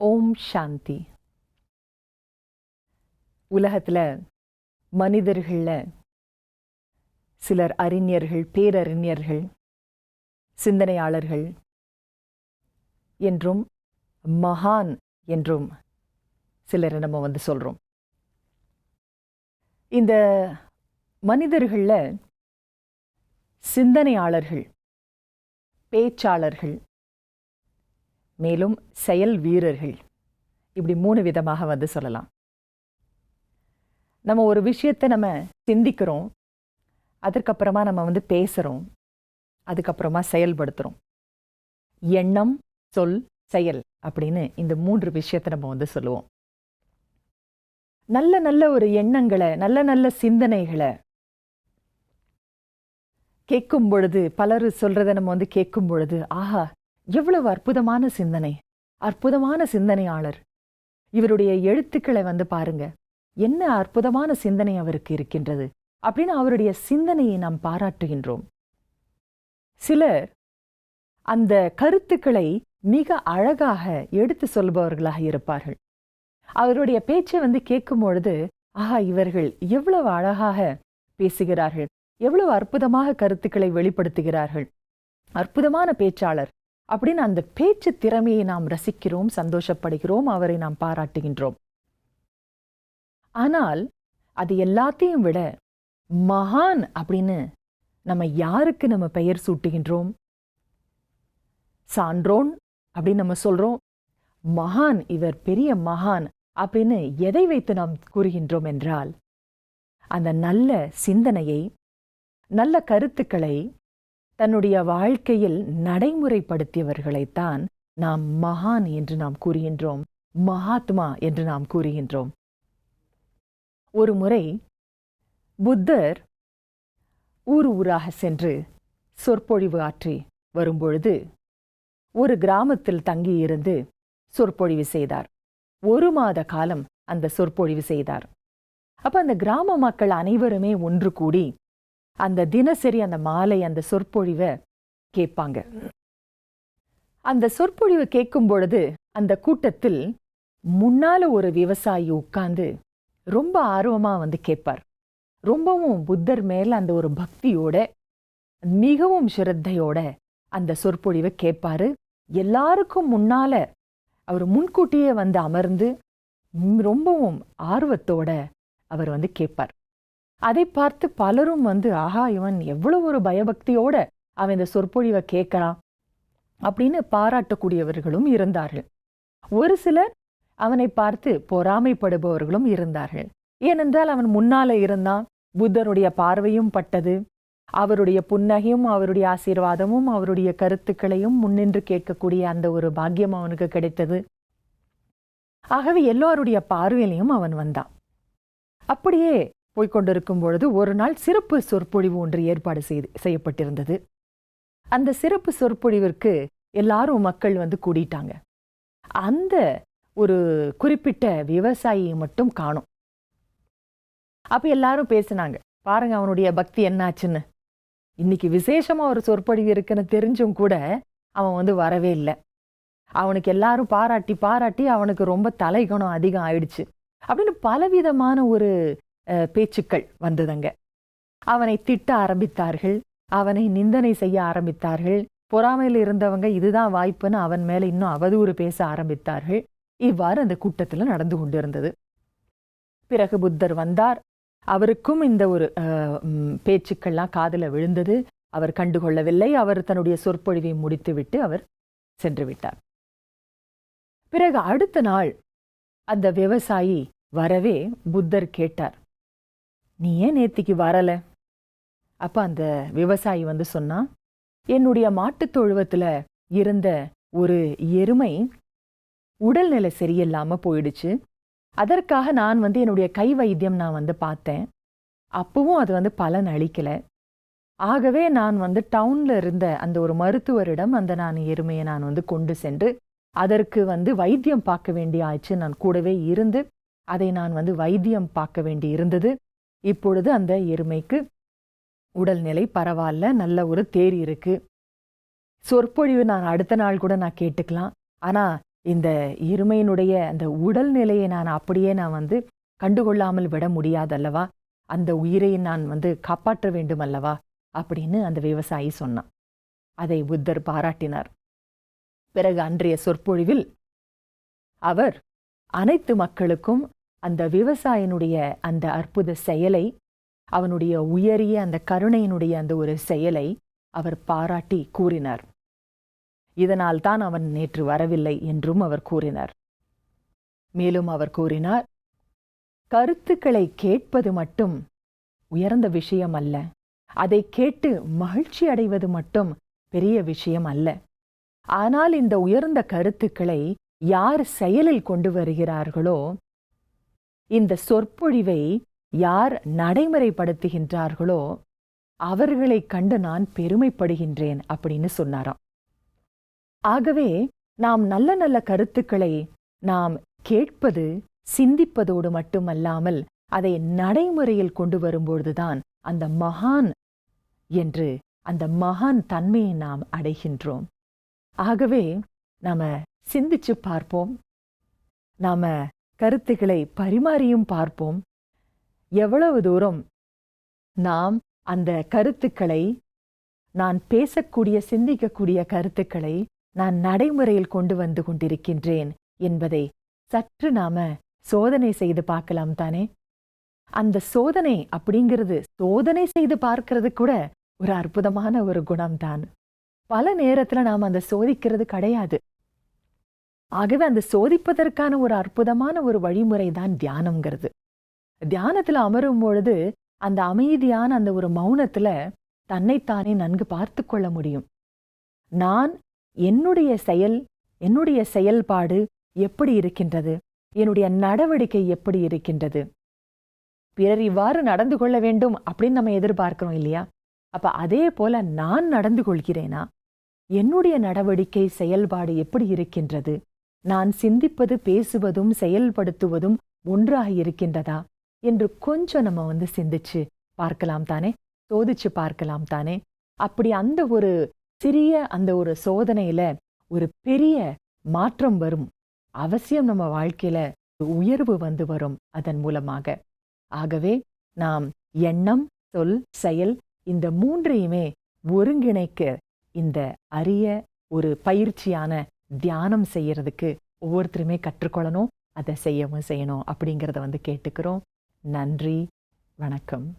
ஓம் சாந்தி. உலகத்தில் மனிதர்களில் சிலர் அறிஞர்கள் பேரறிஞர்கள் சிந்தனையாளர்கள் என்றும் மகான் என்றும் சிலரை நம்ம வந்து சொல்கிறோம் இந்த மனிதர்களில் சிந்தனையாளர்கள் பேச்சாளர்கள் மேலும் செயல் வீரர்கள். இப்படி மூணு விதமாக வந்து சொல்லலாம். நம்ம ஒரு விஷயத்தை நம்ம சிந்திக்கிறோம். அதுக்கப்புறமா நம்ம வந்து பேசுகிறோம் அதுக்கப்புறமா செயல்படுத்துகிறோம் எண்ணம் சொல் செயல் அப்படின்னு இந்த மூன்று விஷயத்தை நம்ம வந்து சொல்லுவோம். நல்ல நல்ல ஒரு எண்ணங்களை நல்ல நல்ல சிந்தனைகளை கேட்கும் பொழுது பலர் சொல்றதை நம்ம வந்து கேட்கும் பொழுது ஆஹா எவ்வளவு அற்புதமான சிந்தனை. அற்புதமான சிந்தனையாளர். இவருடைய எழுத்துக்களை வந்து பாருங்க. என்ன அற்புதமான சிந்தனை அவருக்கு இருக்கின்றது அப்படின்னு அவருடைய சிந்தனையை நாம் பாராட்டுகின்றோம். சிலர் அந்த கருத்துக்களை மிக அழகாக எடுத்து சொல்பவர்களாக இருப்பார்கள். அவருடைய பேச்சை வந்து கேட்கும் பொழுது ஆஹா இவர்கள் எவ்வளவு அழகாக பேசுகிறார்கள். எவ்வளவு அற்புதமாக கருத்துக்களை வெளிப்படுத்துகிறார்கள். அற்புதமான பேச்சாளர். அப்படின்னு அந்த பேச்சு திறமையை நாம் ரசிக்கிறோம் சந்தோஷப்படுகிறோம் அவரை நாம் பாராட்டுகின்றோம். ஆனால் அது எல்லாத்தையும் விட மகான் அப்படின்னு நம்ம யாருக்கு நம்ம பெயர் சூட்டுகின்றோம்? சான்றோன் அப்படின்னு நம்ம சொல்றோம். மகான் இவர் பெரிய மகான் அப்படின்னு எதை வைத்து நாம் கூறுகின்றோம் என்றால் அந்த நல்ல சிந்தனையை நல்ல கருத்துக்களை தன்னுடைய வாழ்க்கையில் நடைமுறைப்படுத்தியவர்களைத்தான் நாம் மகான் என்று நாம் கூறுகின்றோம் மகாத்மா என்று நாம் கூறுகின்றோம். ஒரு முறை புத்தர் ஊர் ஊராக சென்று சொற்பொழிவு ஆற்றி வரும்பொழுது ஒரு கிராமத்தில் தங்கியிருந்து சொற்பொழிவு செய்தார். ஒரு மாத காலம் அந்த சொற்பொழிவு செய்தார். அப்ப அந்த கிராம மக்கள் அனைவருமே ஒன்று கூடி அந்த தினசரி அந்த மாலை அந்த சொற்பொழிவை கேட்பாங்க. அந்த சொற்பொழிவு கேட்கும் பொழுது அந்த கூட்டத்தில் முன்னால ஒரு விவசாயி உட்கார்ந்து ரொம்ப ஆர்வமா வந்து கேட்பார். ரொம்பவும் புத்தர் மேல அந்த ஒரு பக்தியோட மிகவும் ஸ்ரத்தையோட அந்த சொற்பொழிவை கேட்பாரு. எல்லாருக்கும் முன்னால அவர் முன்கூட்டியே வந்து அமர்ந்து ரொம்பவும் ஆர்வத்தோட அவர் வந்து கேட்பார். அதை பார்த்து பலரும் வந்து ஆஹா இவன் எவ்வளவு ஒரு பயபக்தியோட அவன் இந்த சொற்பொழிவை கேட்கறான் அப்படின்னு பாராட்டக்கூடியவர்களும் இருந்தார்கள். ஒரு சிலர் அவனை பார்த்து பொறாமைப்படுபவர்களும் இருந்தார்கள். ஏனென்றால் அவன் முன்னால இருந்தான். புத்தருடைய பார்வையும் பட்டது. அவருடைய புன்னகையும் அவருடைய ஆசீர்வாதமும் அவருடைய கருத்துக்களையும் முன்னின்று கேட்கக்கூடிய அந்த ஒரு பாக்கியம் அவனுக்கு கிடைத்தது. ஆகவே எல்லோருடைய பார்வையிலையும் அவன் வந்தான். அப்படியே போய்கொண்டிருக்கும் பொழுது ஒரு நாள் சிறப்பு சொற்பொழிவு ஒன்று ஏற்பாடு செய்து செய்யப்பட்டிருந்தது. அந்த சிறப்பு சொற்பொழிவிற்கு எல்லாரும் மக்கள் வந்து கூடிட்டாங்க. அந்த ஒரு குறிப்பிட்ட விவசாயியை மட்டும் காணும். அப்போ எல்லாரும் பேசினாங்க பாருங்க அவனுடைய பக்தி என்னாச்சுன்னு. இன்னைக்கு விசேஷமா ஒரு சொற்பொழிவு இருக்குன்னு தெரிஞ்சும் கூட அவன் வந்து வரவே இல்லை. அவனுக்கு எல்லாரும் பாராட்டி பாராட்டி அவனுக்கு ரொம்ப தலைகணம் அதிகம் ஆயிடுச்சு. அப்படின்னு பலவிதமான ஒரு பேச்சுக்கள் வந்ததுங்க. அவனை திட்ட ஆரம்பித்தார்கள். அவனை நிந்தனை செய்ய ஆரம்பித்தார்கள். பொறாமையில் இருந்தவங்க இதுதான் வாய்ப்புன்னு அவன் மேல இன்னும் அவதூறு பேச ஆரம்பித்தார்கள். இவ்வாறு அந்த கூட்டத்தில் நடந்து கொண்டிருந்தது. பிறகு புத்தர் வந்தார். அவருக்கும் இந்த ஒரு பேச்சுக்கள்லாம் காதில் விழுந்தது. அவர் கண்டுகொள்ளவில்லை. அவர் தன்னுடைய சொற்பொழிவை முடித்துவிட்டு அவர் சென்று விட்டார். பிறகு அடுத்த நாள் அந்த விவசாயி வரவே புத்தர் கேட்டார். நீ ஏன் நேத்திக்கு வரல. அப்ப அந்த விவசாயி வந்து சொன்னா என்னுடைய மாட்டுத் தொழுவத்துல இருந்த ஒரு எருமை உடல்நிலை சரியில்லாம போயிடுச்சு. அதற்காக நான் வந்து என்னுடைய கை வைத்தியம் நான் வந்து பார்த்தேன். அப்பவும் அது வந்து பலன் அளிக்கல. ஆகவே நான் வந்து டவுன்ல இருந்த அந்த ஒரு மருத்துவரிடம் அந்த நான் எருமையை நான் வந்து கொண்டு சென்று அதற்கு வந்து வைத்தியம் பார்க்க வேண்டிய ஆச்சு நான் கூடவே இருந்து அதை நான் வந்து வைத்தியம் பார்க்க வேண்டி இருந்தது. இப்பொழுது அந்த எருமைக்கு உடல்நிலை பரவாயில்ல நல்ல ஒரு தேர் இருக்கு. சொற்பொழிவு நான் அடுத்த நாள் கூட நான் கேட்டுக்கலாம். ஆனால் இந்த எருமையினுடைய அந்த உடல்நிலையை நான் அப்படியே நான் வந்து கண்டுகொள்ளாமல் விட முடியாதல்லவா? அந்த உயிரை நான் வந்து காப்பாற்ற வேண்டும் அல்லவா அப்படின்னு அந்த விவசாயி சொன்னான். அதை புத்தர் பாராட்டினார். பிறகு அன்றைய சொற்பொழிவில் அவர் அனைத்து மக்களுக்கும் அந்த விவசாயினுடைய அந்த அற்புத செயலை அவனுடைய உயரிய அந்த கருணையினுடைய அந்த ஒரு செயலை அவர் பாராட்டி கூறினார். இதனால் தான் அவன் நேற்று வரவில்லை என்றும் அவர் கூறினார். மேலும் அவர் கூறினார் கருத்துக்களை கேட்பது மட்டும் உயர்ந்த விஷயம் அல்ல. அதை கேட்டு மகிழ்ச்சி அடைவது மட்டும் பெரிய விஷயம் அல்ல. ஆனால் இந்த உயர்ந்த கருத்துக்களை யார் செயலில் கொண்டு வருகிறார்களோ இந்த சொற்பொழிவை யார் நடைமுறைப்படுத்துகின்றார்களோ அவர்களைக் கண்டு நான் பெருமைப்படுகின்றேன் அப்படின்னு சொன்னாராம். ஆகவே நாம் நல்ல நல்ல கருத்துக்களை நாம் கேட்பது சிந்திப்பதோடு மட்டுமல்லாமல் அதை நடைமுறையில் கொண்டு வரும்பொழுதுதான் அந்த மகான் என்று அந்த மகான் தன்மையை நாம் அடைகின்றோம். ஆகவே நாம சிந்திச்சு பார்ப்போம். நாம கருத்துக்களை பரிமாறியும் பார்ப்போம். எவ்வளவு தூரம் நாம் அந்த கருத்துக்களை நான் பேசக்கூடிய சிந்திக்கக்கூடிய கருத்துக்களை நான் நடைமுறையில் கொண்டு வந்து கொண்டிருக்கின்றேன் என்பதை சற்று நாம சோதனை செய்து பார்க்கலாம் தானே? அந்த சோதனை அப்படிங்கிறது சோதனை செய்து பார்க்கறது கூட ஒரு அற்புதமான ஒரு குணம்தான். பல நேரத்துல நாம் அந்த சோதிக்கிறது கிடையாது. ஆகவே அந்த சோதிப்பதற்கான ஒரு அற்புதமான ஒரு வழிமுறை தான் தியானம்ங்கிறது. தியானத்துல அமரும் பொழுது அந்த அமைதியான அந்த ஒரு மௌனத்துல தன்னைத்தானே நன்கு பார்த்து கொள்ள முடியும். நான் என்னுடைய செயல் என்னுடைய செயல்பாடு எப்படி இருக்கின்றது? என்னுடைய நடவடிக்கை எப்படி இருக்கின்றது? பிறர் இவ்வாறு நடந்து கொள்ள வேண்டும் அப்படின்னு நம்ம எதிர்பார்க்கிறோம் இல்லையா? அப்ப அதே போல நான் நடந்து கொள்கிறேனா? என்னுடைய நடவடிக்கை செயல்பாடு எப்படி இருக்கின்றது? நான் சிந்திப்பது பேசுவதும் செயல்படுத்துவதும் ஒன்றாக இருக்கின்றதா? என்று கொஞ்சம் நம்ம வந்து சிந்திச்சு பார்க்கலாம் தானே? சோதிச்சு பார்க்கலாம் தானே? அப்படி அந்த ஒரு சிறிய அந்த ஒரு சோதனையில ஒரு பெரிய மாற்றம் வரும். அவசியம் நம்ம வாழ்க்கையில உயர்வு வந்து வரும் அதன் மூலமாக. ஆகவே நாம் எண்ணம் சொல் செயல் இந்த மூன்றையுமே ஒருங்கிணைக்க இந்த அரிய ஒரு பயிற்சியான தியானம் செய்யறதுக்கு ஒவ்வொருத்தருமே கற்றுக்கொள்ளணும் அதை செய்யவும் செய்யணும் அப்படிங்கிறத வந்து கேட்டுக்கிறோம். நன்றி வணக்கம்.